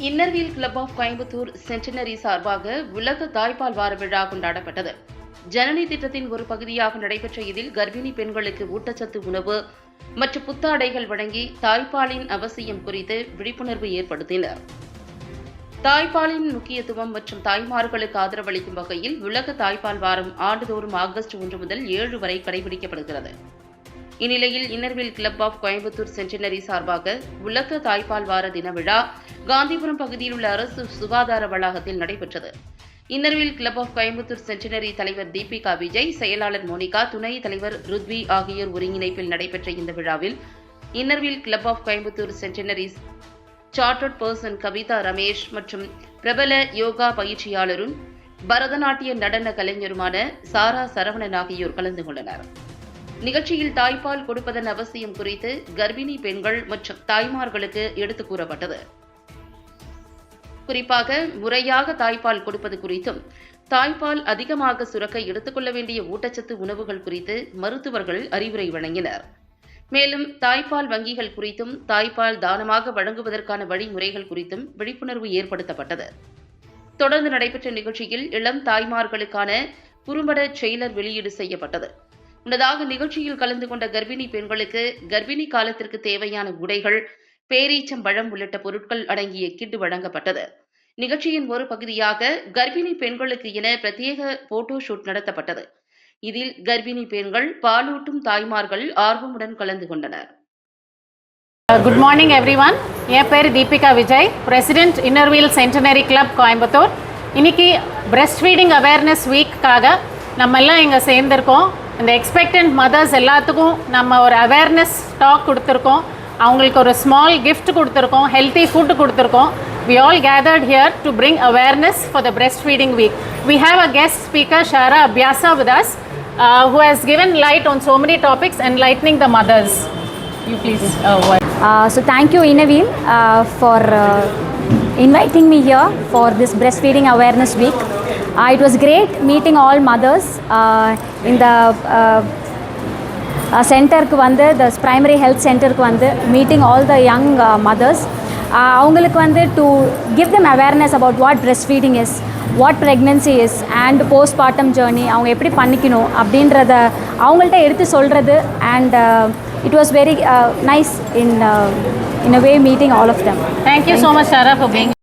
Inner Wheel club of Coimbatore centenary சார்பாக உலக தாய்ப்பால் வார விழா கொண்டாடப்பட்டது. ஜனனி திட்டத்தின் ஒரு பகுதியாக நடைபெற்ற இதில் கர்ப்பிணி பெண்களுக்கு ஊட்டச்சத்து உணவு மற்றும் புத்தாடைகள் வழங்கி தாய்ப்பாலின் அவசியம் குறித்து விழிப்புணர்வு ஏற்படுத்தினர். தாய்ப்பாலின் முக்கியத்துவம் மற்றும் தாய்மார்களுக்கு ஆதரவளிக்கும் வகையில் உலக தாய்ப்பால் வாரம் ஆண்டுதோறும் ஆகஸ்ட் ஒன்று முதல் ஏழு வரை கடைபிடிக்கப்படுகிறது. இந்நிலையில் Inner Wheel club of Coimbatore centenary சார்பாக உலக தாய்ப்பால் வார தின விழா காந்திபுரம் பகுதியில் உள்ள அரசு சுகாதார வளாகத்தில் நடைபெற்றது. Inner Wheel club of Coimbatore centenary தலைவர் தீபிகா விஜய் செயலாளர் மோனிகா துணை தலைவர் ருத்வி ஆகியோர் ஒருங்கிணைப்பில் நடைபெற்ற இந்த விழாவில் Inner Wheel club of Coimbatore centenary's chartered person Kavitha Ramesh மற்றும் பிரபல யோகா பயிற்சியாளரும் பரதநாட்டிய நடன கலைஞருமான சாரா சரவணன் ஆகியோர் கலந்து கொண்டனர். நிகழ்ச்சியில் தாய்ப்பால் கொடுப்பதன் அவசியம் குறித்து கர்ப்பிணி பெண்கள் மற்றும் தாய்மார்களுக்கு எடுத்துக் கூறப்பட்டது. குறிப்பாக முறையாக தாய்ப்பால் கொடுப்பது குறித்தும் தாய்ப்பால் அதிகமாக சுரக்க எடுத்துக்கொள்ள வேண்டிய ஊட்டச்சத்து உணவுகள் குறித்து மருத்துவர்கள் அறிவுரை வழங்கினர். மேலும் தாய்ப்பால் வங்கிகள் குறித்தும் தாய்ப்பால் தானமாக வழங்குவதற்கான வழிமுறைகள் குறித்தும் விழிப்புணர்வு ஏற்படுத்தப்பட்டது. தொடர்ந்து நடைபெற்ற நிகழ்ச்சியில் இளம் தாய்மார்களுக்கான குறும்பட செயலர் வெளியீடு செய்யப்பட்டது. முன்னதாக நிகழ்ச்சியில் கலந்து கொண்ட கர்ப்பிணி பெண்களுக்கு கர்ப்பிணி காலத்திற்கு தேவையான உடைகள் பேரீச்சம் பழம் உள்ளிட்ட பொருட்கள் அடங்கிய கிட்டு வழங்கப்பட்டது. நிகழ்ச்சியின் ஒரு பகுதியாக கர்ப்பிணி பெண்களுக்கு என பிரத்யேக போட்டோ ஷூட் நடத்தப்பட்டது. இதில் கர்ப்பிணி பெண்கள் பாலூட்டும் தாய்மார்கள் ஆர்வமுடன் கலந்து கொண்டனர். குட் மார்னிங் எவ்ரி ஒன் என் பேர் Deepika Vijay. President Inner Wheel centenary club Coimbatore இன்னைக்கு பிரெஸ்ட் ஃபீடிங் அவேர்னஸ் வீக்காக நம்ம எல்லாம் இங்கே சேர்ந்துருக்கோம். இந்த எக்ஸ்பெக்டன்ட் மதர்ஸ் எல்லாத்துக்கும் நம்ம ஒரு அவேர்னஸ் டாக் கொடுத்துருக்கோம் அவங்களுக்கு ஒரு ஸ்மால் gift கொடுத்துருக்கோம் ஹெல்த்தி ஃபுட் கொடுத்துருக்கோம் we all gathered here to bring awareness for the breastfeeding week we have a guest speaker shara abhyasa with us uh, who has given light on so many topics enlightening the mothers you please uh, what Uh, so thank you Inaveel uh, for uh, inviting me here for this breastfeeding awareness week. Uh, it was great meeting all mothers uh, in the uh, சென்டருக்கு வந்து the primary health சென்டருக்கு வந்து meeting all the young mothers அவங்களுக்கு வந்து to give them awareness about what breast feeding is what pregnancy is and postpartum journey அவங்க எப்படி பண்ணிக்கணும் அப்படின்றத அவங்கள்ட்ட எடுத்து சொல்கிறது and it was very nice in in a way meeting all of them. Thank you so much, Shara, for being